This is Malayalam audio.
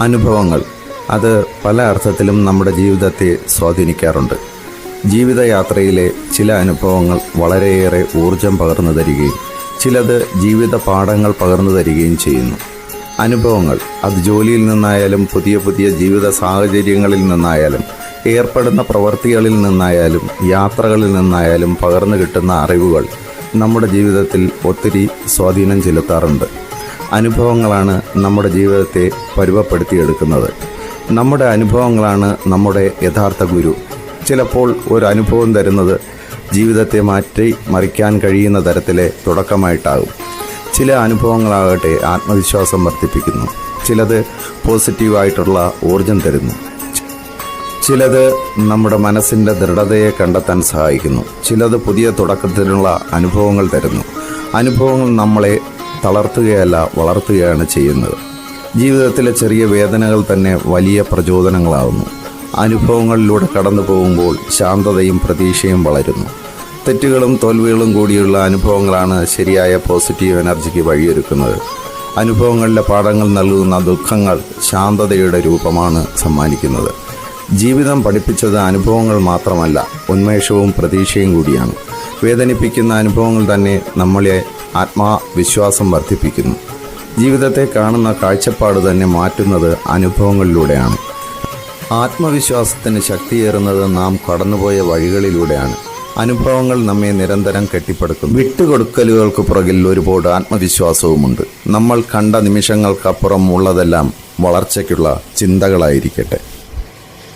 അനുഭവങ്ങൾ. അത് പല അർത്ഥത്തിലും നമ്മുടെ ജീവിതത്തെ സ്വാധീനിക്കാറുണ്ട്. ജീവിതയാത്രയിലെ ചില അനുഭവങ്ങൾ വളരെയേറെ ഊർജം പകർന്നു തരികയും ചിലത് ജീവിത പാഠങ്ങൾ പകർന്നു തരികയും ചെയ്യുന്നു. അനുഭവങ്ങൾ അത് ജോലിയിൽ നിന്നായാലും പുതിയ പുതിയ ജീവിത സാഹചര്യങ്ങളിൽ നിന്നായാലും ഏർപ്പെടുന്ന പ്രവൃത്തികളിൽ നിന്നായാലും യാത്രകളിൽ നിന്നായാലും പകർന്നു കിട്ടുന്ന അറിവുകൾ നമ്മുടെ ജീവിതത്തിൽ ഒത്തിരി സ്വാധീനം ചെലുത്താറുണ്ട്. അനുഭവങ്ങളാണ് നമ്മുടെ ജീവിതത്തെ പരുവപ്പെടുത്തിയെടുക്കുന്നത്. നമ്മുടെ അനുഭവങ്ങളാണ് നമ്മുടെ യഥാർത്ഥ ഗുരു. ചിലപ്പോൾ ഒരു അനുഭവം തരുന്നത് ജീവിതത്തെ മാറ്റി മറിക്കാൻ കഴിയുന്ന തരത്തിലെ തുടക്കമായിട്ടാകും. ചില അനുഭവങ്ങളാകട്ടെ ആത്മവിശ്വാസം വർദ്ധിപ്പിക്കുന്നു. ചിലത് പോസിറ്റീവായിട്ടുള്ള ഊർജം തരുന്നു. ചിലത് നമ്മുടെ മനസ്സിന്റെ ദൃഢതയെ കണ്ടെത്താൻ സഹായിക്കുന്നു. ചിലത് പുതിയ തുടക്കത്തിനുള്ള അനുഭവങ്ങൾ തരുന്നു. അനുഭവങ്ങൾ നമ്മളെ തളർത്തുകയല്ല വളർത്തുകയാണ് ചെയ്യുന്നത്. ജീവിതത്തിലെ ചെറിയ വേദനകൾ തന്നെ വലിയ പ്രചോദനങ്ങളാവുന്നു. അനുഭവങ്ങളിലൂടെ കടന്നു പോകുമ്പോൾ ശാന്തതയും പ്രതീക്ഷയും വളരുന്നു. തെറ്റുകളും തോൽവികളും കൂടിയുള്ള അനുഭവങ്ങളാണ് ശരിയായ പോസിറ്റീവ് എനർജിക്ക് വഴിയൊരുക്കുന്നത്. അനുഭവങ്ങളിലെ പാഠങ്ങൾ നൽകുന്ന ദുഃഖങ്ങൾ ശാന്തതയുടെ രൂപമാണ് സമ്മാനിക്കുന്നത്. ജീവിതം പഠിപ്പിച്ചത് അനുഭവങ്ങൾ മാത്രമല്ല ഉന്മേഷവും പ്രതീക്ഷയും കൂടിയാണ്. വേദനിപ്പിക്കുന്ന അനുഭവങ്ങൾ തന്നെ നമ്മളെ ആത്മാവിശ്വാസം വർദ്ധിപ്പിക്കുന്നു. ജീവിതത്തെ കാണുന്ന കാഴ്ചപ്പാട് തന്നെ മാറ്റുന്നത് അനുഭവങ്ങളിലൂടെയാണ്. ആത്മവിശ്വാസത്തിന് ശക്തിയേറുന്നത് നാം കടന്നുപോയ വഴികളിലൂടെയാണ്. അനുഭവങ്ങൾ നമ്മെ നിരന്തരം കെട്ടിപ്പടുക്കുന്നു. വിട്ടുകൊടുക്കലുകൾക്ക് പുറകിൽ ഒരുപാട് ആത്മവിശ്വാസവുമുണ്ട്. നമ്മൾ കണ്ട നിമിഷങ്ങൾക്കപ്പുറം ഉള്ളതെല്ലാം വളർച്ചയ്ക്കുള്ള ചിന്തകളായിരിക്കട്ടെ.